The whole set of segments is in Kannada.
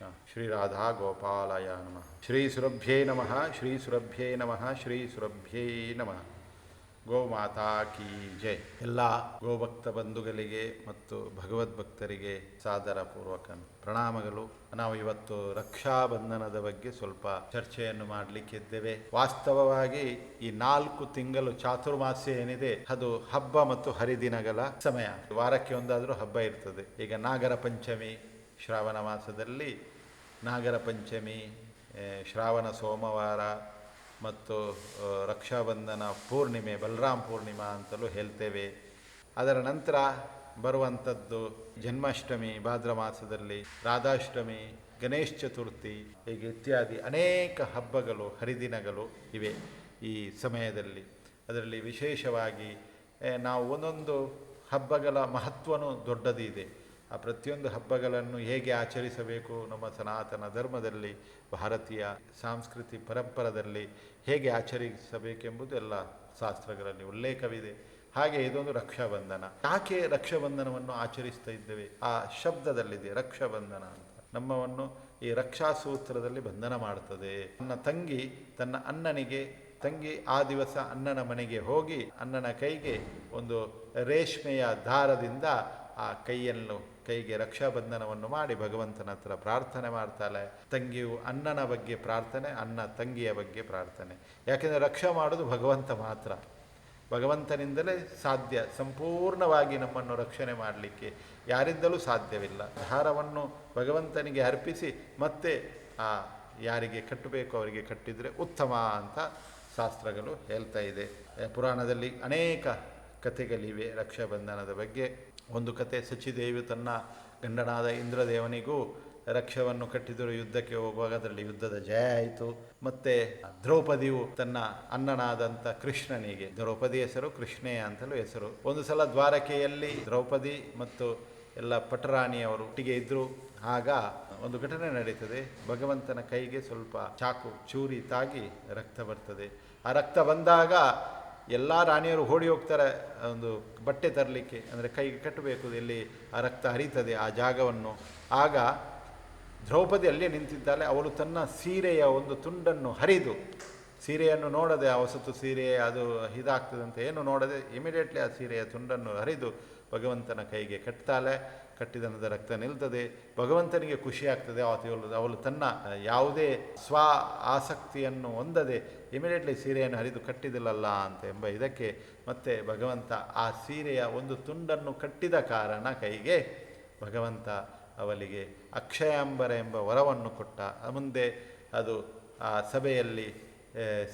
ಕೃಷ್ಣ ಶ್ರೀ ರಾಧಾ ಗೋಪಾಲಯ ನಮಃ ಶ್ರೀ ಸುರಭ್ಯೇ ನಮಃ ಶ್ರೀ ಸುರಭ್ಯೇ ನಮಃ ಶ್ರೀ ಸುರಭ್ಯೇ ನಮಃ ಗೋಮಾತಾ ಕಿ ಜೈ ಎಲ್ಲ ಗೋಭಕ್ತ ಬಂಧುಗಳಿಗೆ ಮತ್ತು ಭಗವದ್ಭಕ್ತರಿಗೆ ಸಾದರ ಪೂರ್ವಕ ಪ್ರಣಾಮಗಳು ನಾವು ಇವತ್ತು ರಕ್ಷಾಬಂಧನದ ಬಗ್ಗೆ ಸ್ವಲ್ಪ ಚರ್ಚೆಯನ್ನು ಮಾಡಲಿಕ್ಕಿದ್ದೇವೆ ವಾಸ್ತವವಾಗಿ ಈ ನಾಲ್ಕು ತಿಂಗಳು ಚಾತುರ್ಮಾಸ್ಯ ಏನಿದೆ, ಅದು ಹಬ್ಬ ಮತ್ತು ಹರಿದಿನಗಳ ಸಮಯ. ವಾರಕ್ಕೆ ಒಂದಾದರೂ ಹಬ್ಬ ಇರ್ತದೆ. ಈಗ ನಾಗರ ಪಂಚಮಿ ಶ್ರಾವಣ ಮಾಸದಲ್ಲಿ ನಾಗರ ಪಂಚಮಿ ಶ್ರಾವಣ ಸೋಮವಾರ ಮತ್ತು ರಕ್ಷಾಬಂಧನ ಪೂರ್ಣಿಮೆ, ಬಲರಾಮ್ ಪೂರ್ಣಿಮಾ ಅಂತಲೂ ಹೇಳ್ತೇವೆ. ಅದರ ನಂತರ ಬರುವಂಥದ್ದು ಜನ್ಮಾಷ್ಟಮಿ, ಭಾದ್ರ ಮಾಸದಲ್ಲಿ ರಾಧಾಷ್ಟಮಿ, ಗಣೇಶ ಚತುರ್ಥಿ ಹೀಗೆ ಇತ್ಯಾದಿ ಅನೇಕ ಹಬ್ಬಗಳು, ಹರಿದಿನಗಳು ಇವೆ ಈ ಸಮಯದಲ್ಲಿ. ಅದರಲ್ಲಿ ವಿಶೇಷವಾಗಿ ನಾವು ಒಂದೊಂದು ಹಬ್ಬಗಳ ಮಹತ್ವನೂ ದೊಡ್ಡದು ಇದೆ ಆ ಪ್ರತಿಯೊಂದು ಹಬ್ಬಗಳನ್ನು ಹೇಗೆ ಆಚರಿಸಬೇಕು ನಮ್ಮ ಸನಾತನ ಧರ್ಮದಲ್ಲಿ, ಭಾರತೀಯ ಸಾಂಸ್ಕೃತಿ ಪರಂಪರದಲ್ಲಿ ಹೇಗೆ ಆಚರಿಸಬೇಕೆಂಬುದು ಎಲ್ಲ ಶಾಸ್ತ್ರಗಳಲ್ಲಿ ಉಲ್ಲೇಖವಿದೆ. ಹಾಗೆ ಇದೊಂದು ರಕ್ಷಾಬಂಧನ. ಯಾಕೆ ರಕ್ಷಾಬಂಧನವನ್ನು ಆಚರಿಸ್ತಾ ಇದ್ದೇವೆ? ಆ ಶಬ್ದದಲ್ಲಿದೆ ರಕ್ಷಾಬಂಧನ ಅಂತ. ನಮ್ಮವನ್ನು ಈ ರಕ್ಷಾ ಸೂತ್ರದಲ್ಲಿ ಬಂಧನ ಮಾಡ್ತದೆ. ನನ್ನ ತಂಗಿ ತನ್ನ ಅಣ್ಣನಿಗೆ, ತಂಗಿ ಆ ದಿವಸ ಅಣ್ಣನ ಮನೆಗೆ ಹೋಗಿ ಅಣ್ಣನ ಕೈಗೆ ಒಂದು ರೇಷ್ಮೆಯ ದಾರದಿಂದ ಆ ಕೈಯನ್ನು, ಕೈಗೆ ರಕ್ಷಾಬಂಧನವನ್ನು ಮಾಡಿ ಭಗವಂತನ ಹತ್ರ ಪ್ರಾರ್ಥನೆ ಮಾಡ್ತಾಳೆ. ತಂಗಿಯು ಅಣ್ಣನ ಬಗ್ಗೆ ಪ್ರಾರ್ಥನೆ ಅನ್ನ ತಂಗಿಯ ಬಗ್ಗೆ ಪ್ರಾರ್ಥನೆ. ಯಾಕೆಂದರೆ ರಕ್ಷಾ ಮಾಡೋದು ಭಗವಂತ ಮಾತ್ರ. ಭಗವಂತನಿಂದಲೇ ಸಾಧ್ಯ, ಸಂಪೂರ್ಣವಾಗಿ ನಮ್ಮನ್ನು ರಕ್ಷಣೆ ಮಾಡಲಿಕ್ಕೆ ಯಾರಿಂದಲೂ ಸಾಧ್ಯವಿಲ್ಲ. ಧಾರವನ್ನು ಭಗವಂತನಿಗೆ ಅರ್ಪಿಸಿ ಮತ್ತೆ ಆ ಯಾರಿಗೆ ಕಟ್ಟಬೇಕು, ಅವರಿಗೆ ಕಟ್ಟಿದರೆ ಉತ್ತಮ ಅಂತ ಶಾಸ್ತ್ರಗಳು ಹೇಳ್ತಾ ಇದೆ. ಪುರಾಣದಲ್ಲಿ ಅನೇಕ ಕಥೆಗಳಿವೆ ರಕ್ಷಾಬಂಧನದ ಬಗ್ಗೆ. ಒಂದು ಕತೆ ಸಚಿದೇವಿ ತನ್ನ ಗಂಡನಾದ ಇಂದ್ರದೇವನಿಗೂ ರಕ್ಷವನ್ನು ಕಟ್ಟಿದರು ಯುದ್ಧಕ್ಕೆ ಹೋಗುವಾಗ ಅದರಲ್ಲಿ ಯುದ್ಧದ ಜಯ ಆಯಿತು. ಮತ್ತೆ ದ್ರೌಪದಿಯು ತನ್ನ ಅಣ್ಣನಾದಂಥ ಕೃಷ್ಣನಿಗೆ, ದ್ರೌಪದಿ ಹೆಸರು ಕೃಷ್ಣೆಯ ಅಂತಲೂ ಹೆಸರು. ಒಂದು ಸಲ ದ್ವಾರಕೆಯಲ್ಲಿ ದ್ರೌಪದಿ ಮತ್ತು ಎಲ್ಲ ಪಟರಾಣಿಯವರು ಒಟ್ಟಿಗೆ ಇದ್ದರು ಆಗ ಒಂದು ಘಟನೆ ನಡೀತದೆ. ಭಗವಂತನ ಕೈಗೆ ಸ್ವಲ್ಪ ಚಾಕು, ಚೂರಿ ತಾಗಿ ರಕ್ತ ಬರ್ತದೆ. ಆ ರಕ್ತ ಬಂದಾಗ ಎಲ್ಲ ರಾಣಿಯರು ಓಡಿ ಹೋಗ್ತಾರೆ ಒಂದು ಬಟ್ಟೆ ತರಲಿಕ್ಕೆ, ಅಂದರೆ ಕೈಗೆ ಕಟ್ಟಬೇಕು, ಎಲ್ಲಿ ಆ ರಕ್ತ ಹರಿತದೆ ಆ ಜಾಗವನ್ನು. ಆಗ ದ್ರೌಪದಿ ಅಲ್ಲೇ ನಿಂತಿದ್ದಾಳೆ, ಅವಳು ತನ್ನ ಸೀರೆಯ ಒಂದು ತುಂಡನ್ನು ಹರಿದು, ಸೀರೆಯನ್ನು ನೋಡದೆ, ಆ ಹೊಸತು ಸೀರೆ ಅದು ಇದಾಗ್ತದೆ ಅಂತ ಏನು ನೋಡದೆ ಇಮಿಡಿಯೇಟ್ಲಿ ಆ ಸೀರೆಯ ತುಂಡನ್ನು ಹರಿದು ಭಗವಂತನ ಕೈಗೆ ಕಟ್ತಾಳೆ. ಕಟ್ಟಿದ ನಂತರ ರಕ್ತ ನಿಲ್ತದೆ, ಭಗವಂತನಿಗೆ ಖುಷಿ ಆಗ್ತದೆ ಅವಳು ತನ್ನ ಯಾವುದೇ ಸ್ವ ಆಸಕ್ತಿಯನ್ನು ಹೊಂದದೆ ಇಮಿಡಿಯೇಟ್ಲಿ ಸೀರೆಯನ್ನು ಹರಿದು ಕಟ್ಟಿದಿಲ್ಲಲ್ಲ ಅಂತ ಎಂಬ ಇದಕ್ಕೆ ಮತ್ತೆ ಭಗವಂತ ಆ ಸೀರೆಯ ಒಂದು ತುಂಡನ್ನು ಕಟ್ಟಿದ ಕಾರಣ ಕೈಗೆ ಭಗವಂತ ಅವಳಿಗೆ ಅಕ್ಷಯಾಂಬರ ಎಂಬ ವರವನ್ನು ಕೊಟ್ಟ. ಮುಂದೆ ಅದು ಆ ಸಭೆಯಲ್ಲಿ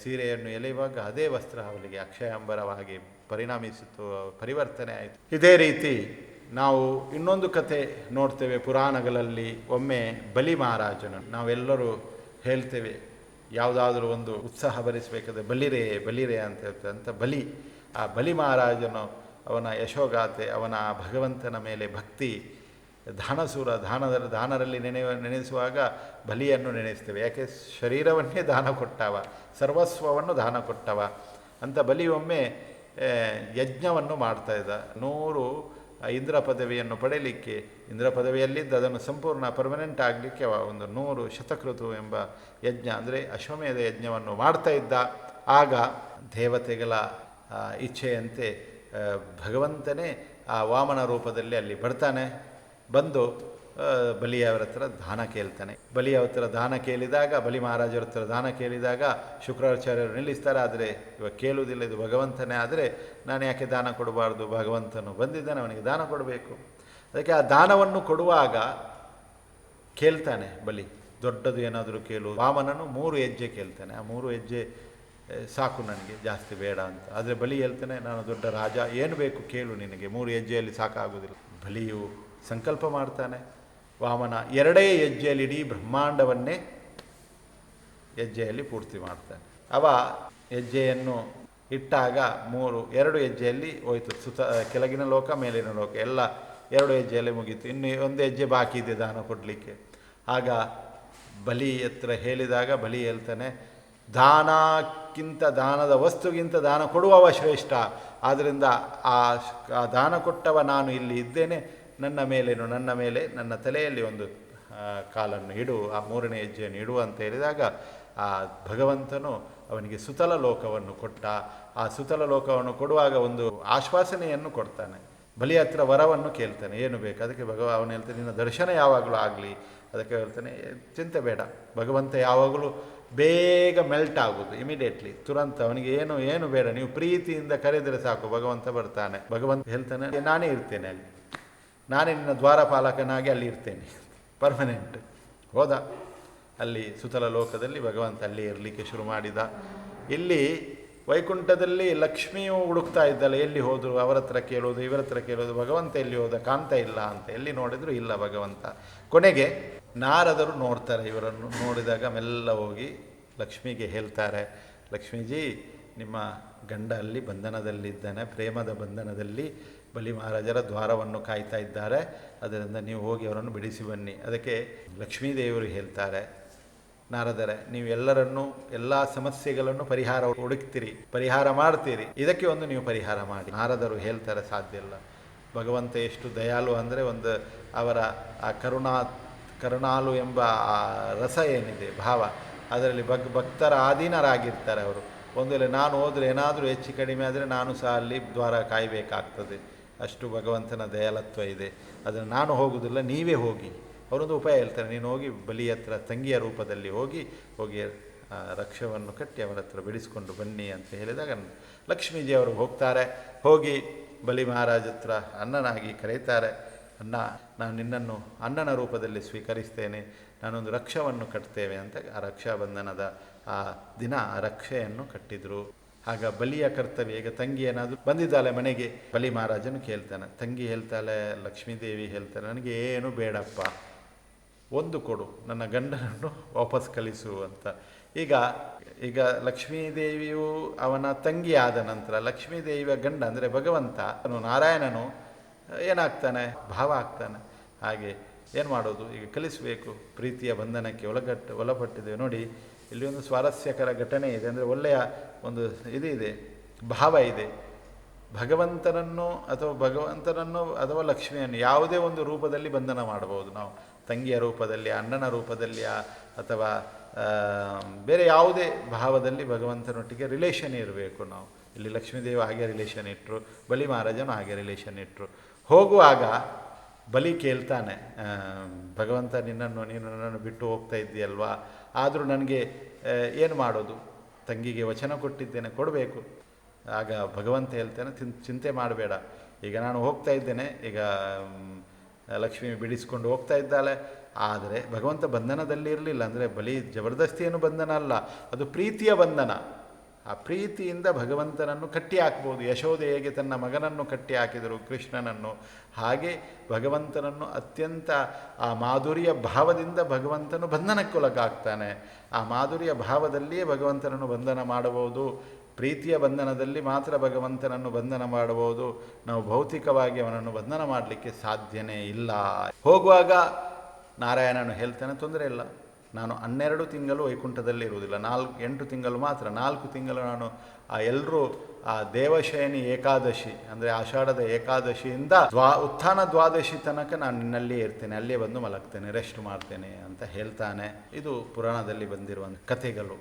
ಸೀರೆಯನ್ನು ಎಳೆಯುವಾಗ ಅದೇ ವಸ್ತ್ರ ಅವಳಿಗೆ ಅಕ್ಷಯಾಂಬರವಾಗಿ ಪರಿಣಾಮಿಸಿತು, ಪರಿವರ್ತನೆ ಆಯಿತು. ಇದೇ ರೀತಿ ನಾವು ಇನ್ನೊಂದು ಕತೆ ನೋಡ್ತೇವೆ ಪುರಾಣಗಳಲ್ಲಿ, ಒಮ್ಮೆ ಬಲಿ ಮಹಾರಾಜನು, ನಾವೆಲ್ಲರೂ ಹೇಳ್ತೇವೆ, ಯಾವುದಾದ್ರೂ ಒಂದು ಉತ್ಸಾಹ ಭರಿಸಬೇಕಾದ್ರೆ ಬಲಿರೇ ಬಲಿರೇ ಅಂತ ಹೇಳ್ತೇವೆ, ಅಂತ ಬಲಿ. ಆ ಬಲಿ ಮಹಾರಾಜನು ಅವನ ಯಶೋಗಾಥೆ, ಅವನ ಭಗವಂತನ ಮೇಲೆ ಭಕ್ತಿ, ದಾನಸೂರ, ದಾನದ, ದಾನರಲ್ಲಿ ನೆನೆಯುವ, ನೆನೆಸುವಾಗ ಬಲಿಯನ್ನು ನೆನೆಸ್ತೇವೆ. ಯಾಕೆ? ಶರೀರವನ್ನೇ ದಾನ ಕೊಟ್ಟವ, ಸರ್ವಸ್ವವನ್ನು ದಾನ ಕೊಟ್ಟವ ಅಂತ ಬಲಿ ಒಮ್ಮೆ ಯಜ್ಞವನ್ನು ಮಾಡ್ತಾ ಇದ್ದ. ನೂರು ಇಂದ್ರ ಪದವಿಯನ್ನು ಪಡೆಯಲಿಕ್ಕೆ ಇಂದ್ರ ಪದವಿಯಲ್ಲಿದ್ದು ಅದನ್ನು ಸಂಪೂರ್ಣ ಪರ್ಮನೆಂಟ್ ಆಗಲಿಕ್ಕೆ ಒಂದು ನೂರು ಶತಕೃತು ಎಂಬ ಯಜ್ಞ ಅಂದರೆ ಅಶ್ವಮೇಧ ಯಜ್ಞವನ್ನು ಮಾಡ್ತಾ ಇದ್ದ. ಆಗ ದೇವತೆಗಳ ಇಚ್ಛೆಯಂತೆ ಭಗವಂತನೇ ಆ ವಾಮನ ರೂಪದಲ್ಲಿ ಅಲ್ಲಿ ಬರ್ತಾನೆ. ಬಂದು ಆ, ಬಲಿಯವರ ಹತ್ರ ದಾನ ಕೇಳ್ತಾನೆ. ಬಲಿಯವರ ಹತ್ರ ದಾನ ಕೇಳಿದಾಗ, ಬಲಿ ಮಹಾರಾಜರ ಹತ್ರ ದಾನ ಕೇಳಿದಾಗ ಶುಕ್ರಾಚಾರ್ಯರು ನಿಲ್ಲಿಸ್ತಾರೆ. ಆದರೆ ಇವಾಗ ಕೇಳುವುದಿಲ್ಲ, ಇದು ಭಗವಂತನೇ. ಆದರೆ ನಾನು ಯಾಕೆ ದಾನ ಕೊಡಬಾರ್ದು? ಭಗವಂತನು ಬಂದಿದ್ದಾನೆ, ಅವನಿಗೆ ದಾನ ಕೊಡಬೇಕು. ಅದಕ್ಕೆ ಆ ದಾನವನ್ನು ಕೊಡುವಾಗ ಕೇಳ್ತಾನೆ ಬಲಿ. ದೊಡ್ಡದು ಏನಾದರೂ ಕೇಳು. ವಾಮನನು ಮೂರು ಹೆಜ್ಜೆ ಕೇಳ್ತಾನೆ. ಆ ಮೂರು ಹೆಜ್ಜೆ ಸಾಕು ನನಗೆ, ಜಾಸ್ತಿ ಬೇಡ ಅಂತ. ಆದರೆ ಬಲಿ ಹೇಳ್ತಾನೆ, ನಾನು ದೊಡ್ಡ ರಾಜ, ಏನು ಬೇಕು ಕೇಳು ನಿನಗೆ. ಮೂರು ಹೆಜ್ಜೆಯಲ್ಲಿ ಸಾಕಾಗೋದಿಲ್ಲ. ಬಲಿಯು ಸಂಕಲ್ಪ ಮಾಡ್ತಾನೆ. ವಾಮನ ಎರಡೇ ಹೆಜ್ಜೆಯಲ್ಲಿ ಇಡೀ ಬ್ರಹ್ಮಾಂಡವನ್ನೇ ಹೆಜ್ಜೆಯಲ್ಲಿ ಪೂರ್ತಿ ಮಾಡ್ತಾನೆ. ಅವ ಹೆಜ್ಜೆಯನ್ನು ಇಟ್ಟಾಗ ಮೂರು, ಎರಡು ಹೆಜ್ಜೆಯಲ್ಲಿ ಹೋಯಿತು. ಸುತ, ಕೆಳಗಿನ ಲೋಕ, ಮೇಲಿನ ಲೋಕ, ಎಲ್ಲ ಎರಡು ಹೆಜ್ಜೆಯಲ್ಲಿ ಮುಗೀತು. ಇನ್ನು ಒಂದು ಹೆಜ್ಜೆ ಬಾಕಿ ಇದೆ ದಾನ ಕೊಡಲಿಕ್ಕೆ. ಆಗ ಬಲಿ ಹತ್ರ ಹೇಳಿದಾಗ ಬಲಿ ಹೇಳ್ತಾನೆ, ದಾನಕ್ಕಿಂತ ದಾನದ ವಸ್ತುಗಿಂತ ದಾನ ಕೊಡುವವ ಶ್ರೇಷ್ಠ. ಆದ್ದರಿಂದ ಆ ದಾನ ಕೊಟ್ಟವ ನಾನು ಇಲ್ಲಿ ಇದ್ದೇನೆ. ನನ್ನ ಮೇಲೇನು ನನ್ನ ಮೇಲೆ ನನ್ನ ತಲೆಯಲ್ಲಿ ಒಂದು ಕಾಲನ್ನು ಇಡು, ಆ ಮೂರನೇ ಹೆಜ್ಜೆಯನ್ನು ಇಡು ಅಂತ ಹೇಳಿದಾಗ ಆ ಭಗವಂತನು ಅವನಿಗೆ ಸುತಲ ಲೋಕವನ್ನು ಕೊಟ್ಟ. ಆ ಸುತಲ ಲೋಕವನ್ನು ಕೊಡುವಾಗ ಒಂದು ಆಶ್ವಾಸನೆಯನ್ನು ಕೊಡ್ತಾನೆ. ಬಲಿ ಹತ್ರ ವರವನ್ನು ಕೇಳ್ತಾನೆ. ಏನು ಬೇಕು? ಅದಕ್ಕೆ ಭಗವ, ಅವನು ಹೇಳ್ತಾನೆ, ನಿನ್ನ ದರ್ಶನ ಯಾವಾಗಲೂ ಆಗಲಿ. ಅದಕ್ಕೆ ಹೇಳ್ತಾನೆ ಚಿಂತೆ ಬೇಡ. ಭಗವಂತ ಯಾವಾಗಲೂ ಬೇಗ ಮೆಲ್ಟ್ ಆಗೋದು ಇಮಿಡಿಯೇಟ್ಲಿ ತುರಂತ ಅವನಿಗೆ ಏನು ಏನು ಬೇಡ. ನೀವು ಪ್ರೀತಿಯಿಂದ ಕರೆದರೆ ಸಾಕು. ಭಗವಂತ ಬರ್ತಾನೆ. ಭಗವಂತ ಹೇಳ್ತಾನೆ, ನಾನೇ ಇರ್ತೇನೆ ಅಲ್ಲಿ. ನಾನೇ ನಿನ್ನ ದ್ವಾರಪಾಲಕನಾಗಿ ಅಲ್ಲಿ ಇರ್ತೇನೆ. ಪರ್ಮನೆಂಟ್ ಹೋದ. ಅಲ್ಲಿ ಸುತಲ ಲೋಕದಲ್ಲಿ ಭಗವಂತ ಅಲ್ಲಿ ಇರಲಿಕ್ಕೆ ಶುರು ಮಾಡಿದ. ಇಲ್ಲಿ ವೈಕುಂಠದಲ್ಲಿ ಲಕ್ಷ್ಮಿಯು ಹುಡುಕ್ತಾ ಇದ್ದಲ್ಲ ಎಲ್ಲಿ ಹೋದರು? ಅವರ ಹತ್ರ ಕೇಳೋದು ಇವರ ಹತ್ರ ಕೇಳೋದು ಭಗವಂತ ಎಲ್ಲಿ ಹೋದ? ಕಾಣ್ತಾ ಇಲ್ಲ ಅಂತ. ಎಲ್ಲಿ ನೋಡಿದ್ರು ಇಲ್ಲ ಭಗವಂತ. ಕೊನೆಗೆ ನಾರದರು ನೋಡ್ತಾರೆ ಇವರನ್ನು. ನೋಡಿದಾಗ ಮೆಲ್ಲ ಹೋಗಿ ಲಕ್ಷ್ಮಿಗೆ ಹೇಳ್ತಾರೆ, ಲಕ್ಷ್ಮೀಜಿ, ನಿಮ್ಮ ಗಂಡ ಅಲ್ಲಿ ಬಂಧನದಲ್ಲಿದ್ದಾನೆ. ಪ್ರೇಮದ ಬಂಧನದಲ್ಲಿ ಬಲಿ ಮಹಾರಾಜರ ದ್ವಾರವನ್ನು ಕಾಯ್ತಾ ಇದ್ದಾರೆ. ಅದರಿಂದ ನೀವು ಹೋಗಿ ಅವರನ್ನು ಬಿಡಿಸಿ ಬನ್ನಿ. ಅದಕ್ಕೆ ಲಕ್ಷ್ಮೀದೇವರು ಹೇಳ್ತಾರೆ, ನಾರದರೆ, ನೀವು ಎಲ್ಲರನ್ನೂ, ಎಲ್ಲ ಸಮಸ್ಯೆಗಳನ್ನು ಪರಿಹಾರ ಹುಡುಕ್ತೀರಿ, ಪರಿಹಾರ ಮಾಡ್ತೀರಿ. ಇದಕ್ಕೆ ಒಂದು ನೀವು ಪರಿಹಾರ ಮಾಡಿ. ನಾರದರು ಹೇಳ್ತಾರೆ, ಸಾಧ್ಯ ಇಲ್ಲ. ಭಗವಂತ ಎಷ್ಟು ದಯಾಲು ಅಂದರೆ ಒಂದು ಅವರ ಆ ಕರುಣಾ ಕರುಣಾಲು ಎಂಬ ಆ ರಸ ಏನಿದೆ, ಭಾವ, ಅದರಲ್ಲಿ ಭಗ್, ಭಕ್ತರ ಆಧೀನರಾಗಿರ್ತಾರೆ ಅವರು. ಒಂದು ವೇಳೆ ನಾನು ಹೋದರೆ ಏನಾದರೂ ಹೆಚ್ಚು ಕಡಿಮೆ ಆದರೆ ನಾನು ಸಹ ಅಲ್ಲಿ ದ್ವಾರ ಕಾಯಬೇಕಾಗ್ತದೆ. ಅಷ್ಟು ಭಗವಂತನ ದಯಾಲತ್ವ ಇದೆ. ಅದನ್ನು ನಾನು ಹೋಗುವುದಿಲ್ಲ, ನೀವೇ ಹೋಗಿ. ಅವರೊಂದು ಉಪಾಯ ಹೇಳ್ತಾರೆ ನೀನು ಹೋಗಿ ಬಲಿ ಹತ್ರ, ತಂಗಿಯ ರೂಪದಲ್ಲಿ ಹೋಗಿ ಹೋಗಿ ರಕ್ಷವನ್ನು ಕಟ್ಟಿ ಅವರ ಹತ್ರ ಬಿಡಿಸಿಕೊಂಡು ಬನ್ನಿ ಅಂತ ಹೇಳಿದಾಗ ಲಕ್ಷ್ಮೀಜಿ ಅವರು ಹೋಗ್ತಾರೆ. ಹೋಗಿ ಬಲಿ ಮಹಾರಾಜ ಹತ್ರ ಅಣ್ಣನಾಗಿ ಕರೀತಾರೆ. ಅಣ್ಣ, ನಾನು ನಿನ್ನನ್ನು ಅಣ್ಣನ ರೂಪದಲ್ಲಿ ಸ್ವೀಕರಿಸ್ತೇನೆ. ನಾನೊಂದು ರಕ್ಷವನ್ನು ಕಟ್ತೇವೆ ಅಂತ ಆ ರಕ್ಷಾಬಂಧನದ ಆ ದಿನ ಆ ರಕ್ಷೆಯನ್ನು ಕಟ್ಟಿದರು. ಆಗ ಬಲಿಯ ಕರ್ತವ್ಯ ಈಗ ತಂಗಿ ಏನಾದರೂ ಬಂದಿದ್ದಾಳೆ ಮನೆಗೆ, ಬಲಿ ಮಹಾರಾಜನು ಕೇಳ್ತಾನೆ, ತಂಗಿ ಹೇಳ್ತಾಳೆ, ಲಕ್ಷ್ಮೀದೇವಿ ಹೇಳ್ತಾಳೆ ನನಗೆ ಏನು ಬೇಡಪ್ಪ, ಒಂದು ಕೊಡು, ನನ್ನ ಗಂಡನನ್ನು ವಾಪಸ್ ಕಳಿಸು ಅಂತ. ಈಗ ಈಗ ಲಕ್ಷ್ಮೀದೇವಿಯು ಅವನ ತಂಗಿ ಆದ ನಂತರ, ಲಕ್ಷ್ಮೀದೇವಿಯ ಗಂಡ ಅಂದರೆ ಭಗವಂತ ನಾರಾಯಣನು, ಏನಾಗ್ತಾನೆ, ಭಾವ ಆಗ್ತಾನೆ. ಹಾಗೆ ಏನು ಮಾಡೋದು? ಈಗ ಕಲಿಸಬೇಕು, ಪ್ರೀತಿಯ ಬಂಧನಕ್ಕೆ ಒಳಗಟ್ಟು ಒಳಪಟ್ಟಿದ್ದೇವೆ ನೋಡಿ ಇಲ್ಲಿ ಒಂದು ಸ್ವಾರಸ್ಯಕರ ಘಟನೆ ಇದೆ, ಅಂದರೆ ಒಳ್ಳೆಯ ಒಂದು ಇದು ಇದೆ, ಭಾವ ಇದೆ. ಭಗವಂತನನ್ನು ಅಥವಾ ಭಗವಂತನನ್ನು ಅಥವಾ ಲಕ್ಷ್ಮಿಯನ್ನು ಯಾವುದೇ ಒಂದು ರೂಪದಲ್ಲಿ ಬಂಧನ ಮಾಡಬಹುದು ನಾವು. ತಂಗಿಯ ರೂಪದಲ್ಲಿ, ಅಣ್ಣನ ರೂಪದಲ್ಲಿ ಅಥವಾ ಬೇರೆ ಯಾವುದೇ ಭಾವದಲ್ಲಿ ಭಗವಂತನೊಟ್ಟಿಗೆ ರಿಲೇಷನ್ ಇರಬೇಕು ನಾವು. ಇಲ್ಲಿ ಲಕ್ಷ್ಮೀದೇವ ಹಾಗೆ ರಿಲೇಷನ್ ಇಟ್ಟರು ಬಲಿ ಮಹಾರಾಜನು ಹಾಗೆ ರಿಲೇಷನ್ ಇಟ್ಟರು ಹೋಗುವಾಗ ಬಲಿ ಕೇಳ್ತಾನೆ ಭಗವಂತ ನಿನ್ನನ್ನು, ನೀನು ನನ್ನನ್ನು ಬಿಟ್ಟು ಹೋಗ್ತಾ ಇದ್ದೀಯಲ್ವಾ? ಆದರೂ ನನಗೆ ಏನು ಮಾಡೋದು? ತಂಗಿಗೆ ವಚನ ಕೊಟ್ಟಿದ್ದೇನೆ, ಕೊಡಬೇಕು. ಆಗ ಭಗವಂತ ಹೇಳ್ತಾನೆ ತಿನ್ ಚಿಂತೆ ಮಾಡಬೇಡ. ಈಗ ನಾನು ಹೋಗ್ತಾ ಇದ್ದೇನೆ. ಈಗ ಲಕ್ಷ್ಮಿ ಬಿಡಿಸ್ಕೊಂಡು ಹೋಗ್ತಾ ಇದ್ದಾಳೆ. ಆದರೆ ಭಗವಂತ ಬಂಧನದಲ್ಲಿ ಇರಲಿಲ್ಲ ಅಂದರೆ ಬಲಿ ಜಬರ್ದಸ್ತಿಯನ್ನು ಬಂಧನ ಅಲ್ಲ. ಅದು ಪ್ರೀತಿಯ ಬಂಧನ. ಆ ಪ್ರೀತಿಯಿಂದ ಭಗವಂತನನ್ನು ಕಟ್ಟಿ ಹಾಕ್ಬೋದು ಹೇಗೆ ತನ್ನ ಮಗನನ್ನು ಕಟ್ಟಿ ಹಾಕಿದರು ಕೃಷ್ಣನನ್ನು. ಹಾಗೆ ಭಗವಂತನನ್ನು ಅತ್ಯಂತ ಆ ಮಾಧುರ್ಯ ಭಾವದಿಂದ ಭಗವಂತನು ಬಂಧನಕ್ಕೊಳಗಾಗ್ತಾನೆ. ಆ ಮಾಧುರ್ಯ ಭಾವದಲ್ಲಿಯೇ ಭಗವಂತನನ್ನು ಬಂಧನ ಮಾಡಬಹುದು. ಪ್ರೀತಿಯ ಬಂಧನದಲ್ಲಿ ಮಾತ್ರ ಭಗವಂತನನ್ನು ಬಂಧನ ಮಾಡಬಹುದು. ನಾವು ಭೌತಿಕವಾಗಿ ಅವನನ್ನು ಬಂಧನ ಮಾಡಲಿಕ್ಕೆ ಸಾಧ್ಯನೇ ಇಲ್ಲ. ಹೋಗುವಾಗ ನಾರಾಯಣನು ಹೇಳ್ತಾನೆ, ತೊಂದರೆ ಇಲ್ಲ. ನಾನು ಹನ್ನೆರಡು ತಿಂಗಳು ವೈಕುಂಠದಲ್ಲಿ ಇರುವುದಿಲ್ಲ. ನಾಲ್ಕು, ಎಂಟು ತಿಂಗಳು ಮಾತ್ರ. ನಾಲ್ಕು ತಿಂಗಳು ನಾನು ಆ ಎಲ್ಲರೂ ಆ ದೇವಶಯನಿ ಏಕಾದಶಿ, ಅಂದರೆ ಆಷಾಢದ ಏಕಾದಶಿಯಿಂದ ದ್ವಾ, ಉತ್ಥಾನ ದ್ವಾದಶಿ ತನಕ ನಾನು ನಿನ್ನಲ್ಲಿಯೇ ಇರ್ತೇನೆ. ಅಲ್ಲೇ ಬಂದು ಮಲಗ್ತೇನೆ ರೆಸ್ಟ್ ಮಾಡ್ತೇನೆ ಅಂತ ಹೇಳ್ತಾನೆ. ಇದು ಪುರಾಣದಲ್ಲಿ ಬಂದಿರುವ ಕಥೆಗಳು.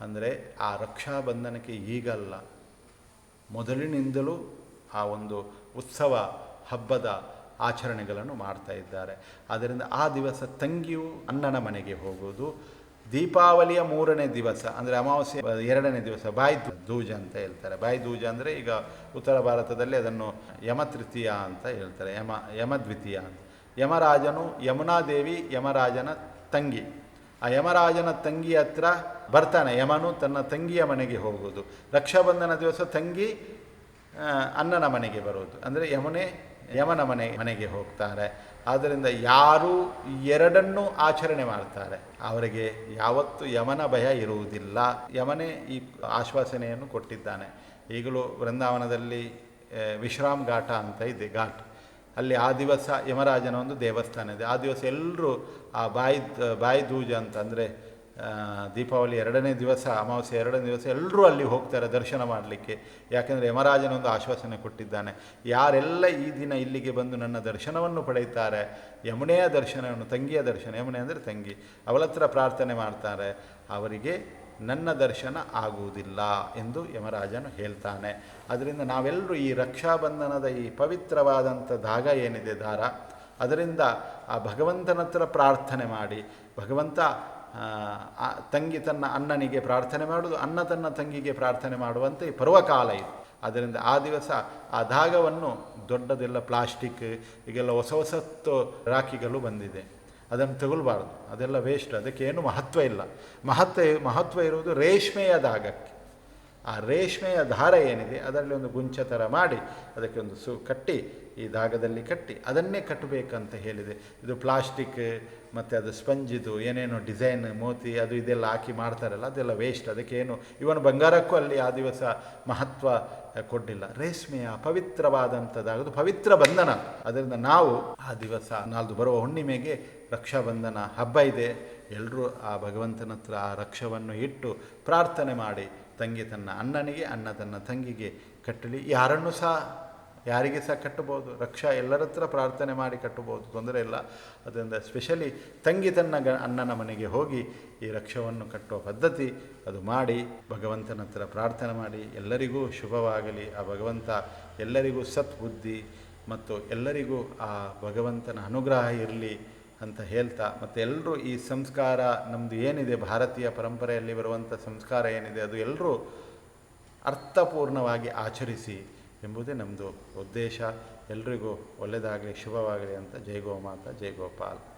ಅಂದರೆ ಆ ರಕ್ಷಾಬಂಧನಕ್ಕೆ ಈಗಲ್ಲ. ಮೊದಲಿನಿಂದಲೂ ಆ ಒಂದು ಉತ್ಸವ ಹಬ್ಬದ ಆಚರಣೆಗಳನ್ನು ಮಾಡ್ತಾ ಇದ್ದಾರೆ. ಆದ್ದರಿಂದ ಆ ದಿವಸ ತಂಗಿಯು ಅಣ್ಣನ ಮನೆಗೆ ಹೋಗುವುದು. ದೀಪಾವಳಿಯ ಮೂರನೇ ದಿವಸ, ಅಂದರೆ ಅಮಾವಾಸ್ಯೆ ಎರಡನೇ ದಿವಸ, ಬಾಯಿ ದೂಜ ಅಂತ ಹೇಳ್ತಾರೆ. ಬಾಯಿ ದೂಜ ಅಂದರೆ ಈಗ ಉತ್ತರ ಭಾರತದಲ್ಲಿ ಅದನ್ನು ಯಮತೃತೀಯ ಅಂತ ಹೇಳ್ತಾರೆ. ಯಮ, ಯಮದ್ವಿತೀಯ ಅಂತ. ಯಮರಾಜನು ಯಮುನಾದೇವಿ, ಯಮರಾಜನ ತಂಗಿ. ಆ ಯಮರಾಜನ ತಂಗಿ ಹತ್ರ ಬರ್ತಾನೆ. ಯಮನು ತನ್ನ ತಂಗಿಯ ಮನೆಗೆ ಹೋಗುವುದು. ರಕ್ಷಾಬಂಧನ ದಿವಸ ತಂಗಿ ಅಣ್ಣನ ಮನೆಗೆ ಬರೋದು. ಅಂದರೆ ಯಮುನೆ ಯಮನ ಮನೆ ಮನೆಗೆ ಹೋಗ್ತಾರೆ. ಆದ್ದರಿಂದ ಯಾರು ಎರಡನ್ನೂ ಆಚರಣೆ ಮಾಡ್ತಾರೆ. ಅವರಿಗೆ ಯಾವತ್ತು ಯಮನ ಭಯ ಇರುವುದಿಲ್ಲ. ಯಮನೇ ಈ ಆಶ್ವಾಸನೆಯನ್ನು ಕೊಟ್ಟಿದ್ದಾನೆ. ಈಗಲೂ ವೃಂದಾವನದಲ್ಲಿ ವಿಶ್ರಾಮ್ ಘಾಟ ಅಂತ ಇದೆ ಘಾಟ್. ಅಲ್ಲಿ ಆ ದಿವಸ ಯಮರಾಜನ ಒಂದು ದೇವಸ್ಥಾನ ಇದೆ. ಆ ದಿವಸ ಎಲ್ಲರೂ ಆ ಬಾಯಿ ಬಾಯಿ ದೂಜ ಅಂತ ಅಂದರೆ ಆ, ದೀಪಾವಳಿ ಎರಡನೇ ದಿವಸ, ಅಮಾವಾಸ್ಯೆ ಎರಡನೇ ದಿವಸ ಎಲ್ಲರೂ ಅಲ್ಲಿ ಹೋಗ್ತಾರೆ ದರ್ಶನ ಮಾಡಲಿಕ್ಕೆ. ಯಾಕೆಂದರೆ ಯಮರಾಜನೊಂದು ಆಶ್ವಾಸನೆ ಕೊಟ್ಟಿದ್ದಾನೆ. ಯಾರೆಲ್ಲ ಈ ದಿನ ಇಲ್ಲಿಗೆ ಬಂದು ನನ್ನ ದರ್ಶನವನ್ನು ಪಡೆಯುತ್ತಾರೆ, ಯಮುನೆಯ ದರ್ಶನವನ್ನು, ತಂಗಿಯ ದರ್ಶನ, ಯಮುನೆ ಅಂದರೆ ತಂಗಿ, ಅವಳ ಹತ್ರ ಪ್ರಾರ್ಥನೆ ಮಾಡ್ತಾರೆ, ಅವರಿಗೆ ನನ್ನ ದರ್ಶನ ಆಗುವುದಿಲ್ಲ ಎಂದು ಯಮರಾಜನು ಹೇಳ್ತಾನೆ. ಅದರಿಂದ ನಾವೆಲ್ಲರೂ ಈ ರಕ್ಷಾಬಂಧನದ ಈ ಪವಿತ್ರವಾದಂಥ ದಾಗ ಏನಿದೆ ದಾರ, ಅದರಿಂದ ಆ ಭಗವಂತನ ಹತ್ರ ಪ್ರಾರ್ಥನೆ ಮಾಡಿ, ಭಗವಂತ ತಂಗಿ ತನ್ನ ಅಣ್ಣನಿಗೆ ಪ್ರಾರ್ಥನೆ ಮಾಡುವುದು, ಅಣ್ಣ ತನ್ನ ತಂಗಿಗೆ ಪ್ರಾರ್ಥನೆ ಮಾಡುವಂತೆ ಈ ಪರ್ವಕಾಲ ಇದು. ಅದರಿಂದ ಆ ದಿವಸ ಆ ಧಾಗವನ್ನು ದೊಡ್ಡದೆಲ್ಲ ಪ್ಲಾಸ್ಟಿಕ್, ಈಗೆಲ್ಲ ಹೊಸ ಹೊಸತ್ತು ರಾಖಿಗಳು ಬಂದಿದೆ. ಅದನ್ನು ತಗೊಳ್ಬಾರ್ದು. ಅದೆಲ್ಲ ವೇಸ್ಟ್ ಅದಕ್ಕೆ ಏನು ಮಹತ್ವ ಇಲ್ಲ. ಮಹತ್ವ ಮಹತ್ವ ಇರುವುದು ರೇಷ್ಮೆಯ ದಾಗಕ್ಕೆ. ಆ ರೇಷ್ಮೆಯ ದಾರ ಏನಿದೆ ಅದರಲ್ಲಿ ಒಂದು ಗುಂಚ ಥರ ಮಾಡಿ ಅದಕ್ಕೆ ಒಂದು ಸು ಕಟ್ಟಿ ಈ ದಾಗದಲ್ಲಿ ಕಟ್ಟಿ ಅದನ್ನೇ ಕಟ್ಟಬೇಕಂತ ಹೇಳಿದೆ. ಇದು ಪ್ಲಾಸ್ಟಿಕ್, ಮತ್ತು ಅದು ಸ್ಪಂಜಿದು ಏನೇನೋ ಡಿಸೈನ್ ಮೋತಿ ಅದು ಇದೆಲ್ಲ ಹಾಕಿ ಮಾಡ್ತಾರಲ್ಲ, ಅದೆಲ್ಲ ವೇಸ್ಟ್ ಅದಕ್ಕೆ ಏನು ಇವನು ಬಂಗಾರಕ್ಕೂ ಅಲ್ಲಿ ಆ ದಿವಸ ಮಹತ್ವ ಕೊಡಲಿಲ್ಲ. ರೇಷ್ಮೆಯ ಪವಿತ್ರವಾದಂಥದ್ದಾಗೋದು, ಪವಿತ್ರ ಬಂಧನ. ಅದರಿಂದ ನಾವು ಆ ದಿವಸ ನಾಲ್ದು ಬರುವ ಹುಣ್ಣಿಮೆಗೆ ರಕ್ಷಾಬಂಧನ ಹಬ್ಬ ಇದೆ. ಎಲ್ಲರೂ ಆ ಭಗವಂತನ ಹತ್ರ ಆ ರಕ್ಷವನ್ನು ಇಟ್ಟು ಪ್ರಾರ್ಥನೆ ಮಾಡಿ ತಂಗಿ ತನ್ನ ಅಣ್ಣನಿಗೆ, ಅಣ್ಣ ತನ್ನ ತಂಗಿಗೆ ಕಟ್ಟಲಿ. ಯಾರನ್ನು ಸಹ, ಯಾರಿಗೆ ಸಹ ಕಟ್ಟಬೋದು ರಕ್ಷಾ ಎಲ್ಲರ ಹತ್ರ ಪ್ರಾರ್ಥನೆ ಮಾಡಿ ಕಟ್ಟಬೋದು ತೊಂದರೆ ಇಲ್ಲ. ಅದರಿಂದ ಸ್ಪೆಷಲಿ ತಂಗಿ ತನ್ನ ಗ, ಅಣ್ಣನ ಮನೆಗೆ ಹೋಗಿ ಈ ರಕ್ಷವನ್ನು ಕಟ್ಟುವ ಪದ್ಧತಿ ಅದು ಮಾಡಿ, ಭಗವಂತನ ಹತ್ರ ಪ್ರಾರ್ಥನೆ ಮಾಡಿ, ಎಲ್ಲರಿಗೂ ಶುಭವಾಗಲಿ. ಆ ಭಗವಂತ ಎಲ್ಲರಿಗೂ ಸತ್ಬುದ್ಧಿ ಮತ್ತು ಎಲ್ಲರಿಗೂ ಆ ಭಗವಂತನ ಅನುಗ್ರಹ ಇರಲಿ. ಅಂತ ಹೇಳ್ತಾ, ಮತ್ತು ಎಲ್ಲರೂ ಈ ಸಂಸ್ಕಾರ ನಮ್ಮದು ಏನಿದೆ, ಭಾರತೀಯ ಪರಂಪರೆಯಲ್ಲಿ ಬರುವಂಥ ಸಂಸ್ಕಾರ ಏನಿದೆ, ಅದು ಎಲ್ಲರೂ ಅರ್ಥಪೂರ್ಣವಾಗಿ ಆಚರಿಸಿ ಎಂಬುದೇ ನಮ್ಮದು ಉದ್ದೇಶ. ಎಲ್ರಿಗೂ ಒಳ್ಳೆಯದಾಗಲಿ ಶುಭವಾಗಲಿ ಅಂತ ಜೈ ಗೋಮಾತ, ಜೈ ಗೋಪಾಲ್.